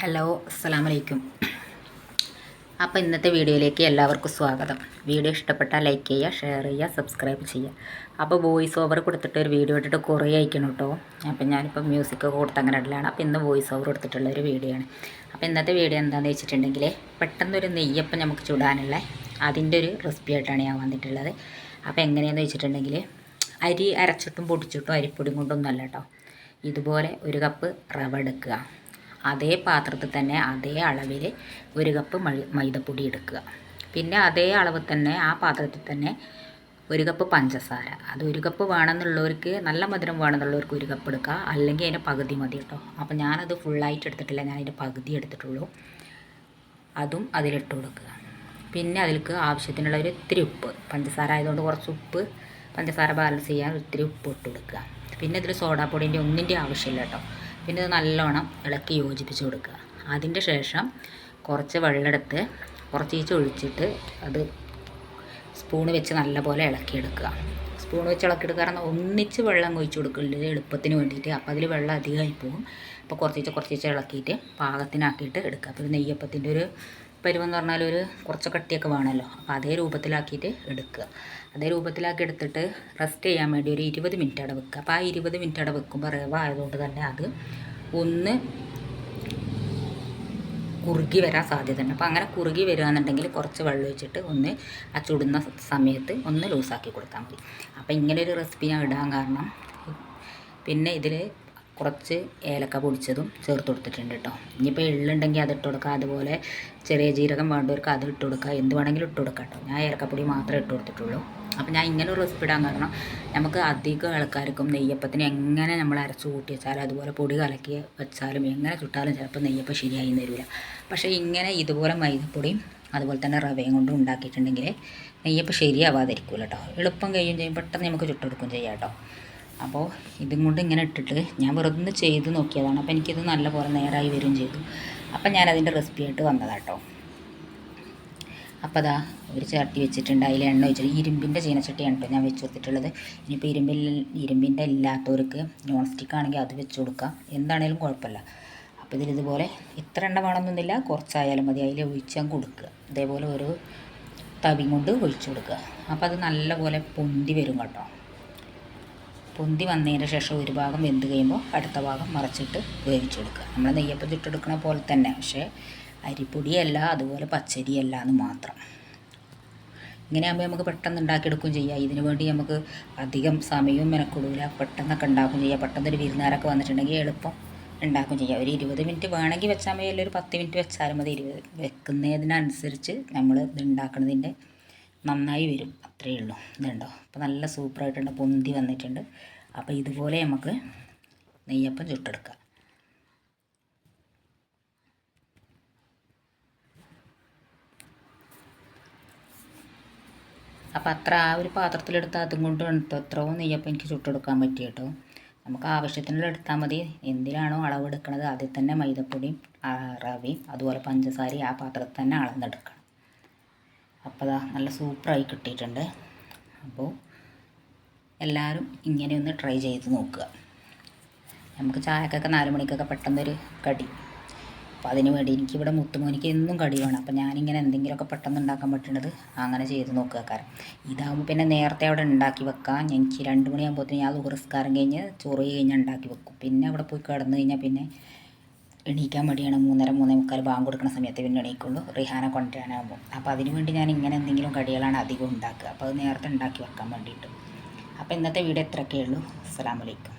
Hello അസ്സാം വലൈക്കും അപ്പോൾ ഇന്നത്തെ വീഡിയോയിലേക്ക് എല്ലാവർക്കും സ്വാഗതം. വീഡിയോ ഇഷ്ടപ്പെട്ടാൽ ലൈക്ക് ചെയ്യുക ഷെയർ ചെയ്യുക സബ്സ്ക്രൈബ് ചെയ്യുക. അപ്പോൾ വോയിസ് ഓവർ കൊടുത്തിട്ട് ഒരു വീഡിയോ ഇട്ടിട്ട് കുറേ അയക്കണം കേട്ടോ അപ്പം ഞാനിപ്പോൾ മ്യൂസിക് കൊടുത്ത് അങ്ങനെ ഇടലാണ്. അപ്പോൾ ഇന്ന് വോയിസ് ഓവർ കൊടുത്തിട്ടുള്ള ഒരു വീഡിയോ ആണ്. അപ്പോൾ ഇന്നത്തെ വീഡിയോ എന്താണെന്ന് വെച്ചിട്ടുണ്ടെങ്കിൽ പെട്ടെന്നൊരു നെയ്യപ്പം നമുക്ക് ചുടാനുള്ള അതിന്റെ ഒരു റെസിപ്പി ആയിട്ടാണ് ഞാൻ വന്നിട്ടുള്ളത്. അപ്പോൾ എങ്ങനെയാണെന്ന് വെച്ചിട്ടുണ്ടെങ്കിൽ അരി അരച്ചിട്ടും പൊടിച്ചിട്ടും അരിപ്പൊടിയും കൊണ്ടൊന്നും അല്ല കേട്ടോ ഇതുപോലെ ഒരു കപ്പ് റവ എടുക്കുക. അതേ പാത്രത്തിൽ തന്നെ അതേ അളവിൽ ഒരു കപ്പ് മൈദപ്പൊടി എടുക്കുക. പിന്നെ അതേ അളവ് തന്നെ ആ പാത്രത്തിൽ തന്നെ ഒരു കപ്പ് പഞ്ചസാര. അത് ഒരു കപ്പ് വേണമെന്നുള്ളവർക്ക് നല്ല മധുരം വേണമെന്നുള്ളവർക്ക് ഒരു കപ്പ് എടുക്കുക. അല്ലെങ്കിൽ അതിന്റെ പകുതി മതി കേട്ടോ. അപ്പോൾ ഞാനത് ഫുള്ളായിട്ട് എടുത്തിട്ടില്ല. ഞാൻ അതിന്റെ പകുതി എടുത്തിട്ടുള്ളൂ. അതും അതിലിട്ട് കൊടുക്കുക. പിന്നെ അതിൽക്ക് ആവശ്യത്തിനുള്ള ഒരു ഇത്തിരി ഉപ്പ്. പഞ്ചസാര ആയതുകൊണ്ട് കുറച്ച് ഉപ്പ്. പഞ്ചസാര ബാലൻസ് ചെയ്യാൻ ഒത്തിരി ഉപ്പ് ഇട്ട് കൊടുക്കുക. പിന്നെ ഇതിൽ സോഡാപ്പൊടിന്റെ ഒന്നിന്റെ ആവശ്യമില്ല കേട്ടോ. പിന്നെ ഇത് നല്ലോണം ഇളക്കി യോജിപ്പിച്ച് കൊടുക്കുക. അതിന്റെ ശേഷം കുറച്ച് വെള്ളമെടുത്ത് കുറച്ച് ഈച്ച ഒഴിച്ചിട്ട് അത് സ്പൂണ് വെച്ച് നല്ലപോലെ ഇളക്കിയെടുക്കുക. സ്പൂൺ വെച്ച് ഇളക്കിയെടുക്കുക കാരണം ഒന്നിച്ച് വെള്ളം ഒഴിച്ച് കൊടുക്കില്ല എളുപ്പത്തിന് വേണ്ടിയിട്ട് അപ്പോൾ അതിൽ വെള്ളം അധികമായി പോകും അപ്പോൾ കുറച്ചീച്ച കുറച്ചീച്ച ഇളക്കിയിട്ട് പാകത്തിനാക്കിയിട്ട് എടുക്കുക. അപ്പോൾ നെയ്യപ്പത്തിന്റെ ഒരു പരുവെന്ന് പറഞ്ഞാൽ ഒരു കുറച്ച് കട്ടിയൊക്കെ വേണമല്ലോ. അപ്പോൾ അതേ രൂപത്തിലാക്കിയിട്ട് എടുക്കുക. അതേ രൂപത്തിലാക്കി എടുത്തിട്ട് റെസ്റ്റ് ചെയ്യാൻ വേണ്ടി ഒരു ഇരുപത് മിനിറ്റ് അവിടെ വെക്കുക. അപ്പോൾ ആ ഇരുപത് മിനിറ്റ് അവിടെ വെക്കുമ്പോൾ റവ ആയതുകൊണ്ട് തന്നെ അത് ഒന്ന് കുറുകി വരാൻ സാധ്യതയുണ്ട്. അപ്പോൾ അങ്ങനെ കുറുകി വരികയെന്നുണ്ടെങ്കിൽ കുറച്ച് വെള്ളം ഒഴിച്ചിട്ട് ഒന്ന് ആ ചുടുന്ന സമയത്ത് ഒന്ന് ലൂസാക്കി കൊടുത്താൽ മതി. അപ്പോൾ ഇങ്ങനെ ഒരു റെസിപ്പി ഞാൻ ഇടാൻ കാരണം പിന്നെ ഇതിൽ കുറച്ച് ഏലക്ക പൊടിച്ചതും ചേർത്ത് കൊടുത്തിട്ടുണ്ട് കേട്ടോ ഇനിയിപ്പോൾ എള്ളുണ്ടെങ്കിൽ അത് ഇട്ട് കൊടുക്കുക അതുപോലെ ചെറിയ ജീരകം വേണ്ടവർക്ക് അത് ഇട്ട് കൊടുക്കുക എന്ത് വേണമെങ്കിലും ഇട്ട് കൊടുക്കാം കേട്ടോ ഞാൻ ഏലക്കപ്പൊടി മാത്രമേ ഇട്ട് കൊടുത്തിട്ടുള്ളൂ. അപ്പോൾ ഞാൻ ഇങ്ങനെ ഒരു റെസിപ്പി ഇടാൻ കാരണം നമുക്ക് അധികം ആൾക്കാർക്കും നെയ്യപ്പത്തിന് എങ്ങനെ നമ്മൾ അരച്ച് കൂട്ടി വെച്ചാലും അതുപോലെ പൊടി കലക്കി വെച്ചാലും എങ്ങനെ ചുട്ടാലും ചിലപ്പോൾ നെയ്യപ്പം ശരിയായി തരില്ല പക്ഷേ ഇങ്ങനെ ഇതുപോലെ മൈദപ്പൊടിയും അതുപോലെ തന്നെ റവയും കൊണ്ടും ഉണ്ടാക്കിയിട്ടുണ്ടെങ്കിൽ നെയ്യപ്പം ശരിയാവാതിരിക്കില്ല കേട്ടോ എളുപ്പം കഴിയും ചെയ്യും. പെട്ടെന്ന് നമുക്ക് ചുട്ടെടുക്കും ചെയ്യാം കേട്ടോ അപ്പോൾ ഇതും കൊണ്ട് ഇങ്ങനെ ഇട്ടിട്ട് ഞാൻ വെറുതെ ഒന്ന് ചെയ്ത് നോക്കിയതാണ്. അപ്പോൾ എനിക്കിത് നല്ല പോലെ നേരായി വരും ചെയ്തു. അപ്പം ഞാനതിന്റെ റെസിപ്പി ആയിട്ട് വന്നതാട്ടോ അപ്പോൾ അതാ ഒരു ചട്ടി വെച്ചിട്ടുണ്ട്. അതിൽ എണ്ണ ഒഴിച്ചിട്ട് ഇരുമ്പിന്റെ ചീനച്ചട്ടിയാണ് കേട്ടോ ഞാൻ വെച്ച് കൊടുത്തിട്ടുള്ളത്. ഇനിയിപ്പോൾ ഇരുമ്പിൽ ഇരുമ്പിന്റെ ഇല്ലാത്തവർക്ക് നോൺ സ്റ്റിക്ക് ആണെങ്കിൽ അത് വെച്ച് കൊടുക്കാം. എന്താണേലും കുഴപ്പമില്ല. അപ്പോൾ ഇതിൽ ഇതുപോലെ ഇത്ര എണ്ണ വേണമെന്നൊന്നുമില്ല. കുറച്ചായാലും മതി. അതിൽ ഒഴിച്ചാൽ കൊടുക്കുക. ഇതേപോലെ ഒരു തവി കൊണ്ട് ഒഴിച്ചു കൊടുക്കുക. അപ്പോൾ അത് നല്ലപോലെ പൊന്തി വരും കേട്ടോ. പൊന്തി വന്നതിന് ശേഷം ഒരു ഭാഗം വെന്ത് കഴിയുമ്പോൾ അടുത്ത ഭാഗം മറച്ചിട്ട് വേവിച്ചെടുക്കുക നമ്മൾ നെയ്യപ്പം ചുട്ടെടുക്കണ പോലെ തന്നെ പക്ഷേ അരിപ്പൊടിയല്ല അതുപോലെ പച്ചരിയല്ല എന്ന് മാത്രം. ഇങ്ങനെ ആകുമ്പോൾ നമുക്ക് പെട്ടെന്ന് ഉണ്ടാക്കിയെടുക്കുകയും ചെയ്യാം. ഇതിന് വേണ്ടി നമുക്ക് അധികം സമയവും മെനക്കൊടുവില്ല പെട്ടെന്നൊക്കെ ഉണ്ടാക്കും ചെയ്യാം. പെട്ടെന്ന് ഒരു വിരുന്നാരൊക്കെ വന്നിട്ടുണ്ടെങ്കിൽ എളുപ്പം ഉണ്ടാക്കുകയും ചെയ്യാം. ഒരു ഇരുപത് മിനിറ്റ് വേണമെങ്കിൽ വെച്ചാൽ മതി. അല്ലെങ്കിൽ ഒരു പത്ത് മിനിറ്റ് വെച്ചാലും മതി. ഇരുപത് വെക്കുന്നതിനനുസരിച്ച് നമ്മൾ ഇത് ഉണ്ടാക്കുന്നതിന്റെ നന്നായി വരും. അത്രയേ ഉള്ളൂ. ഇതുണ്ടോ അപ്പോൾ നല്ല സൂപ്പറായിട്ടുണ്ട്. പൊന്തി വന്നിട്ടുണ്ട്. അപ്പോൾ ഇതുപോലെ നമുക്ക് നെയ്യപ്പം ചുട്ടെടുക്കാം. അപ്പോൾ അത്ര ആ ഒരു പാത്രത്തിലെടുത്ത് അതും കൊണ്ട് എത്രയോ നെയ്യപ്പം എനിക്ക് ചുട്ടെടുക്കാൻ പറ്റി കേട്ടോ. നമുക്ക് ആവശ്യത്തിനുള്ള എടുത്താൽ മതി. എന്തിനാണോ അളവെടുക്കുന്നത് ആദ്യം തന്നെ മൈദപ്പൊടിയും റവയും അതുപോലെ പഞ്ചസാരയും ആ പാത്രത്തിൽ തന്നെ അളന്നെടുക്കണം. അപ്പോൾ അതാ നല്ല സൂപ്പറായി കിട്ടിയിട്ടുണ്ട്. അപ്പോൾ എല്ലാവരും ഇങ്ങനെ ഒന്ന് ട്രൈ ചെയ്ത് നോക്കുക. നമുക്ക് ചായക്കൊക്കെ നാല് മണിക്കൊക്കെ പെട്ടെന്നൊരു കടി. അപ്പോൾ അതിന് വേണ്ടി എനിക്കിവിടെ മുത്തുമോനിക്ക് എന്നും കടി വേണം. അപ്പോൾ ഞാനിങ്ങനെ എന്തെങ്കിലുമൊക്കെ പെട്ടെന്ന് ഉണ്ടാക്കാൻ പറ്റുന്നത് അങ്ങനെ ചെയ്ത് നോക്കുക കാരണം ഇതാകുമ്പോൾ പിന്നെ നേരത്തെ അവിടെ ഉണ്ടാക്കി വെക്കാം. എനിക്ക് രണ്ട് മണിയാകുമ്പോഴത്തേന് ഞാൻ ഉറസ്കാരം കഴിഞ്ഞ് ചോറ് കഴിഞ്ഞ് ഉണ്ടാക്കി വെക്കും. പിന്നെ അവിടെ പോയി കിടന്നു കഴിഞ്ഞാൽ പിന്നെ എണീക്കാൻ മടിയാണ്. മൂന്നര മൂന്നേ മുക്കാൽ ബാങ്ക് കൊടുക്കുന്ന സമയത്ത് പിന്നെ എണീക്കുള്ളൂ. റിഹാന കൊണ്ടുവരാനാകുമ്പോൾ അപ്പോൾ അതിന് വേണ്ടി ഞാൻ ഇങ്ങനെ എന്തെങ്കിലും കടികളാണ് അധികം ഉണ്ടാക്കുക. അപ്പോൾ അത് നേരത്തെ ഉണ്ടാക്കി വെക്കാൻ വേണ്ടിയിട്ട്. അപ്പോൾ ഇന്നത്തെ വീഡിയോ ഇത്രയൊക്കെയുള്ളൂ അസ്സാം വലൈക്കും